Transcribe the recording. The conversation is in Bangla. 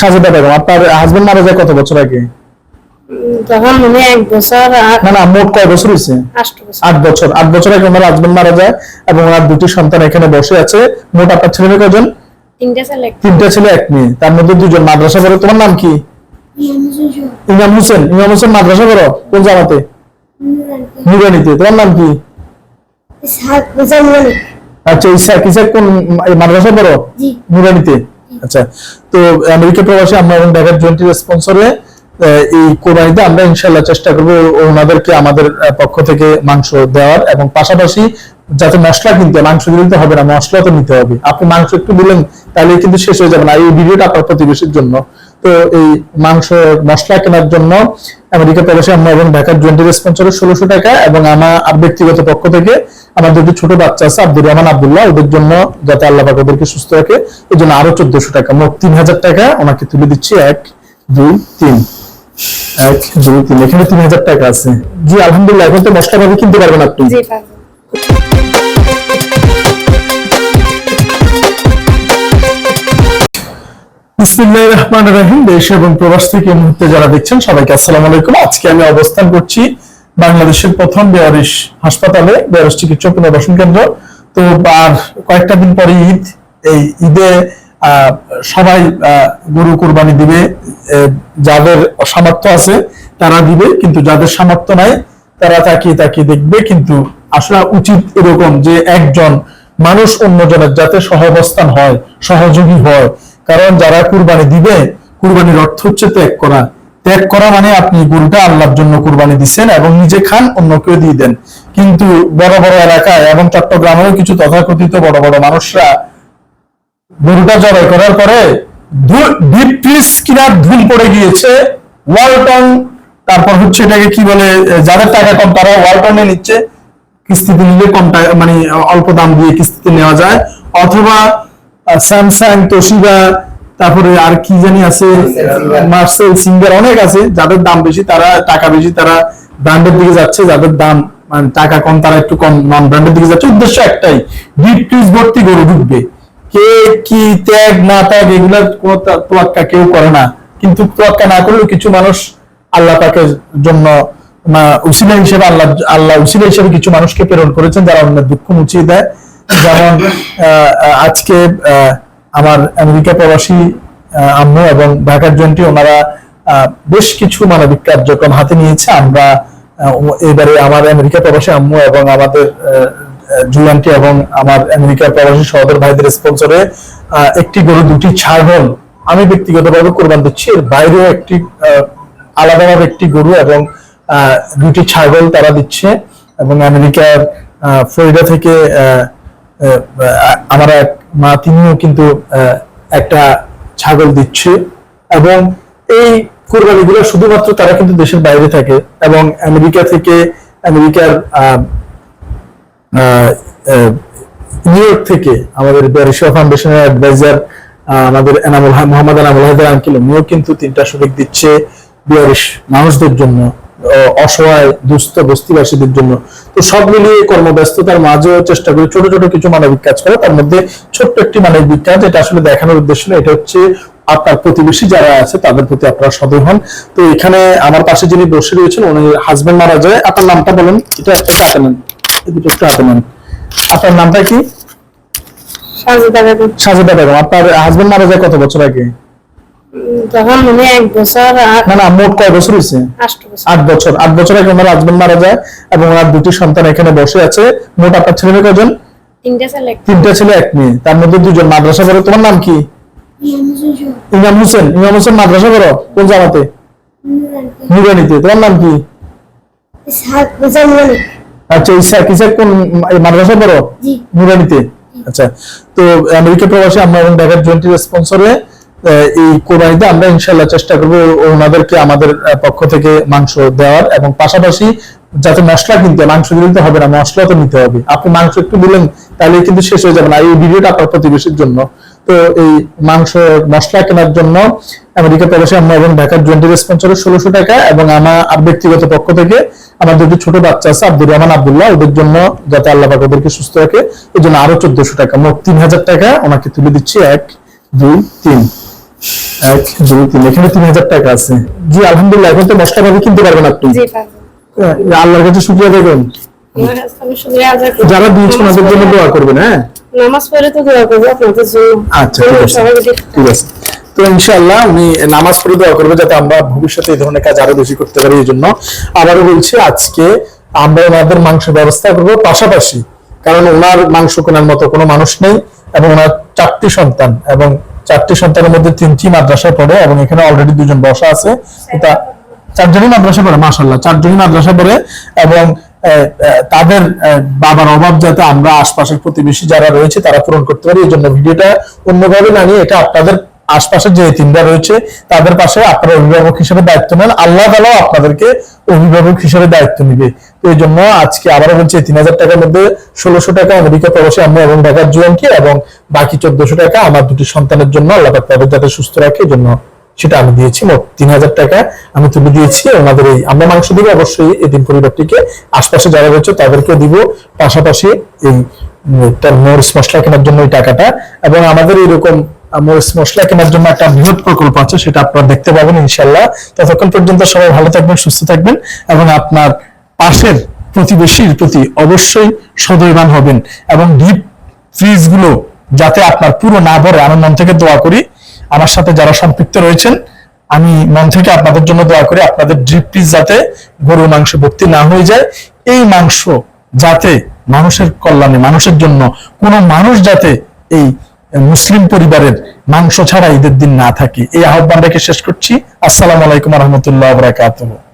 সাজেদা বেগম আপনার হাজবেন্ড মারা যায় কত বছর আগে? তখন হয় এক বছর না না মোট কয় বছর হয়েছে? আট বছর। আট বছর আগে ওনার হাজবেন্ড মারা যায় এবং ওনার দুটি সন্তান এখানে বসে আছে। মোট আপনার ছেলে মেয়ে কজন ছেলে তিনটা ছেলে এক মেয়ে। তার মধ্যে দুজন মাদ্রাসা পড়ে। তোমার নাম কি? ইমাম হোসেন। ইমাম হোসেন। মাদ্রাসা পড়ো? কোন জামাতে? নুরানিতে। তোমার নাম কি? আচ্ছা ইসাক ইসাক কোন মাদ্রাসা পড়ো? জি। নুরানিতে। আচ্ছা তো আমেরিকা প্রবাসী আমরা এবং ঢাকার জয়েন্টের স্পন্সরে এই কোরবানিতে আমরা ইনশাল্লাহ চেষ্টা করব ওনাদেরকে আমাদের পক্ষ থেকে মাংস দেওয়ার এবং পাশাপাশি যাতে মশলা কিনতে মাংস দিতে হবে না, মশলা তো নিতে হবে। আপনি মাংস একটু দিলেন তাহলে কিন্তু শেষ হয়ে যাবে না। এই ভিডিওটা আপনার প্রতিবেশীর জন্য। তো এই মাংস, মশলা কেনার জন্য আমেরিকা প্রবাসী আমরা এবং ঢাকার জয়েন্ট স্পন্সরে ষোলোশো টাকা এবং আমার আর ব্যক্তিগত পক্ষ থেকে আমার দুটি ছোট বাচ্চা আছে, আব্দুর রহমান, আব্দুল্লাহ। ওদের জন্য যাতে আল্লাহ ওদেরকে সুস্থ রাখে, এই জন্য আরও চোদ্দশো টাকা, মোট তিন হাজার টাকা ওনাকে তুলে দিচ্ছি। এক, দুই, তিন। এক, দুই, তিন। এখানে তিন হাজার টাকা আছে। জি, আলহামদুলিল্লাহ, এখন তো মশলা ভাবে কিনতে পারবেন আপনি। দেশ এবং প্রবাস থেকে মুহূর্তে যারা দেখছেন সবাইকে আসসালামু আলাইকুম। আজকে আমি অবস্থান করছি বাংলাদেশের প্রথম বেয়ারিশ হাসপাতালে, বেয়ারিশ চিকিৎসা পুনর্বাসন কেন্দ্র। তো আর কয়েকটা দিন পরে ঈদ, এই ঈদে সবাই গরু কোরবানি দিবে। যাদের সামর্থ্য আছে তারা দিবে, কিন্তু যাদের সামর্থ্য নাই তারা তাকিয়ে তাকিয়ে দেখবে। কিন্তু আসলে উচিত এরকম যে একজন মানুষ অন্যজনের যাতে সহাবস্থান হয়, সহযোগী হয় কারণ যারা কুরবানি দিবে, কুরবানির অর্থ হচ্ছে ত্যাগ করা। ত্যাগ করা মানে আপনি গরুটা আল্লাহর জন্য কুরবানি দিচ্ছেন এবং নিজে খান, অন্যকেও দিয়ে দেন। কিন্তু বড় বড় এলাকায় এবং চট্টগ্রামেও কিছু তথাকথিত বড় বড় মানুষরা গরুটা জবাই করার পরে ডিপ কিনার ধুল পড়ে গিয়েছে ওয়ালটন তারপর হচ্ছে এটাকে কি বলে, যাদের টাকা কম তারা ওয়ালটনে নিচ্ছে, কিস্তিতে নিলে কম মানে অল্প দাম দিয়ে কিস্তিতে নেওয়া যায়। অথবা স্যামসাং তোশিবা তারপরে আর কি জানি আছে? মার্সেল সিঙ্গার অনেক আছে, যাদের দাম বেশি, তারা টাকা বেশি, তারা ব্র্যান্ডের দিকে যাচ্ছে, যাদের দাম মানে টাকা কম, তারা একটু কম নন ব্র্যান্ডের দিকে যাচ্ছে। উদ্দেশ্য একটাই ডিপ ফ্রিজ ভর্তি গরু ঢুকবে। কে কি ত্যাগ, না ত্যাগ, এগুলার কোনো তোয়াক্কা কেউ করে না। কিন্তু তোয়াক্কা না করলেও কিছু মানুষ আল্লাহ পাকের জন্য উসিলা হিসেবে আল্লাহ আল্লাহ উসিলা হিসেবে কিছু মানুষকে প্রেরণ করেছেন, যারা অন্যের দুঃখ মুছিয়ে দেয়। যেমন আজকে আমার আমেরিকা প্রবাসী আম্মু এবং ঢাকার জনটি, ওনারা বেশ কিছু মানবিক কার্যক্রম হাতে নিয়েছে। আমরা এবারে আমার আমেরিকা প্রবাসী আম্মু এবং আমাদের জুয়ান্টি এবং আমার আমেরিকা প্রবাসী সহোদর ভাইদের স্পন্সরে একটি গরু, দুটি ছাগল, আমি ব্যক্তিগতভাবে কোরবান দিচ্ছি। এর বাইরেও একটি আলাদাভাবে একটি গরু এবং দুটি ছাগল তারা দিচ্ছে এবং আমেরিকার ফ্লোরিডা থেকে আমার এক মা তিনিও কিন্তু একটা ছাগল দিচ্ছে। এবং এই কোরবানিগুলো শুধুমাত্র তারা কিন্তু দেশের বাইরে থাকে এবং আমেরিকা থেকে আমেরিকার নিউ ইয়র্ক থেকে আমাদের বেরিশিয়া ফাউন্ডেশনের অ্যাডভাইজার আমাদের এনামুল মোহাম্মদ এনামুল হায়দার আঙ্কিল, উনিও কিন্তু তিনটা শরিক দিচ্ছে বিয়ারিশ মানুষদের জন্য। অসহায় দুস্থ বস্তিবাসীদের জন্য। তো সব মিলিয়ে কর্মব্যস্ততার মাঝেও চেষ্টা করি ছোট ছোট কিছু মানবিক কাজ করে। তার মধ্যে ছোট্ট একটি মানবিক কাজ এটা আসলে দেখানোর উদ্দেশ্য না এটা হচ্ছে আপনার প্রতিবেশী যারা আছে তাদের প্রতি আপনারা সদয় হন। তো এখানে আমার পাশে যিনি বসে রয়েছেন উনি হাজবেন্ড মারা যায়। আপনার নামটা বলেন। এটা একটা হাতে নেন। দুটো একটু হাতে নেন। আপনার নামটা কি? সাজেদা বেগম। সাজেদা বেগম। আপনার হাজবেন্ড মারা যায় কত বছর আগে? তখন হয় এক বছর না না মোট কয় বছর হয়েছে? আট বছর। আট বছর আগে ওনার হাজবেন্ড মারা যায় এবং ওনার দুটি সন্তান এখানে বসে আছে। মোট আপনার ছেলে মেয়ে কজন তিনটে ছেলে। একটা তিনটা ছেলে এক মেয়ে। তার মধ্যে দুজন মাদ্রাসা পড়ে। তোমার নাম কি? ইমাম হোসেন ইমাম হোসেন। মাদ্রাসা পড়ো? কোন জামাতে? নুরানিতে তোমার নাম কি? আচ্ছা ইসাক ইসাক কোন মাদ্রাসা পড়ো? জি। নুরানিতে আচ্ছা তো আমেরিকা প্রবাসী আমরা এবং ঢাকার জয়েন্ট স্পন্সরে এই কোরবানিতে আমরা ইনশাল্লাহ চেষ্টা করব ওনাদেরকে আমাদের পক্ষ থেকে মাংস দেওয়ার এবং পাশাপাশি যাতে মশলা কিনতে মাংস দিতে হবে না, মশলা তো নিতে হবে। আপনি মাংস একটু দিলেন, তাহলে কিন্তু শেষ হয়ে যাবে না। এই ভিডিওটা আপনার প্রতিবেশীর জন্য। তো এই মাংস, মশলা কেনার জন্য আমেরিকা প্রবাসী আমরা এবং ঢাকার জয়েন্ট স্পন্সরে ষোলোশো টাকা এবং আমার ব্যক্তিগত পক্ষ থেকে আমার দুটি ছোট বাচ্চা আছে, আব্দুর রহমান আবদুল্লাহ, ওদের জন্য যাতে আল্লাহ পাক ওদেরকে সুস্থ রাখে এই জন্য আরও চোদ্দশো টাকা, মোট তিন হাজার টাকা ওনাকে তুলে দিচ্ছি। এক, দুই, তিন। এক দুই তিন এখানে তিন হাজার টাকা আছে। জি আলহামদুলিল্লাহ এখন তো মশলা ভাবে কিনতে পারবেন আপনি। আল্লাহর কাছে শুক্রিয়া দেবেন। যারা জন্য দোয়া করবেন হ্যাঁ? নামাজ পড়ে তো দোয়া করব আপনাদের জন্য। আচ্ছা ঠিক আছে। ঠিক আছে। তো ইনশাআল্লাহ উনি নামাজ পড়ে দোয়া করবে যাতে আমরা ভবিষ্যতে এই ধরনের কাজ আরও বেশি করতে পারি এই জন্য। আবারও বলছি আজকে আমরা ওনাদের মাংস ব্যবস্থা করব পাশাপাশি। কারণ ওনার মাংস কেনার মতো কোনো মানুষ নেই এবং ওনার চারটি সন্তান এবং চারটি সন্তানের মধ্যে তিনটি মাদ্রাসায় পড়ে এবং এখানে অলরেডি দুজন বসা আছে। এটা চারজনই মাদ্রাসা পড়ে মাসাল্লাহ চারজনই মাদ্রাসা পড়ে এবং তাদের বাবার অভাব যাতে আমরা আশপাশের প্রতিবেশী যারা রয়েছে তারা পূরণ করতে পারি এই জন্য ভিডিওটা অন্যভাবে না এটা আপনাদের আশপাশে যে তিনটা রয়েছে, তাদের পাশে আপনারা অভিভাবক হিসেবে দায়িত্ব নেন। আল্লাহ তালাও আপনাদেরকে অভিভাবক হিসেবে দায়িত্ব নিবে। তো এই জন্য আজকে আবারও বলছি তিন হাজার টাকার মধ্যে ষোলোশো টাকা আমেরিকা প্রবাসী আমি এবং ঢাকার জুয়ানকে এবং বাকি চোদ্দশো টাকা আমার দুটি সন্তানের জন্য আল্লাহ তাদের যাতে সুস্থ রাখে, এই জন্য সেটা আমি দিয়েছি। মোট তিন হাজার টাকা আমি তুলে দিয়েছি। ওনাদের এই আমরা মাংস দিব, অবশ্যই এই দিন পরিবারটিকে আশপাশে যারা রয়েছে তাদেরকে দিব। পাশাপাশি এই তার মরিচ মশলা কেনার জন্য এই টাকাটা। এবং আমাদের এরকম মরিচ মশলা কেনার জন্য একটা বৃহৎ প্রকল্প আছে, সেটা আপনারা দেখতে পাবেন ইনশাল্লাহ ততক্ষণ পর্যন্ত সবাই ভালো থাকবেন, সুস্থ থাকবেন এবং আপনার পাশের প্রতিবেশীর প্রতি অবশ্যই সদয়বান হবেন এবং ডিপ ফ্রিজগুলো যাতে আপনার পুরো না ভরে, আমি মন থেকে দোয়া করি। আমার সাথে যারা সম্পৃক্ত রয়েছেন, আমি মন থেকে আপনাদের জন্য দোয়া করি, আপনাদের ড্রিপ ফ্রিজ যাতে গরু মাংস ভর্তি না হয়ে যায়। এই মাংস যাতে মানুষের কল্যাণে, মানুষের জন্য, কোনো মানুষ যাতে এই মুসলিম পরিবারের মাংস ছাড়া ঈদের দিন না থাকে। এই আহ্বান রেখে শেষ করছি। আসসালামু আলাইকুম রহমতুল্লাহ বরাকাতুহ।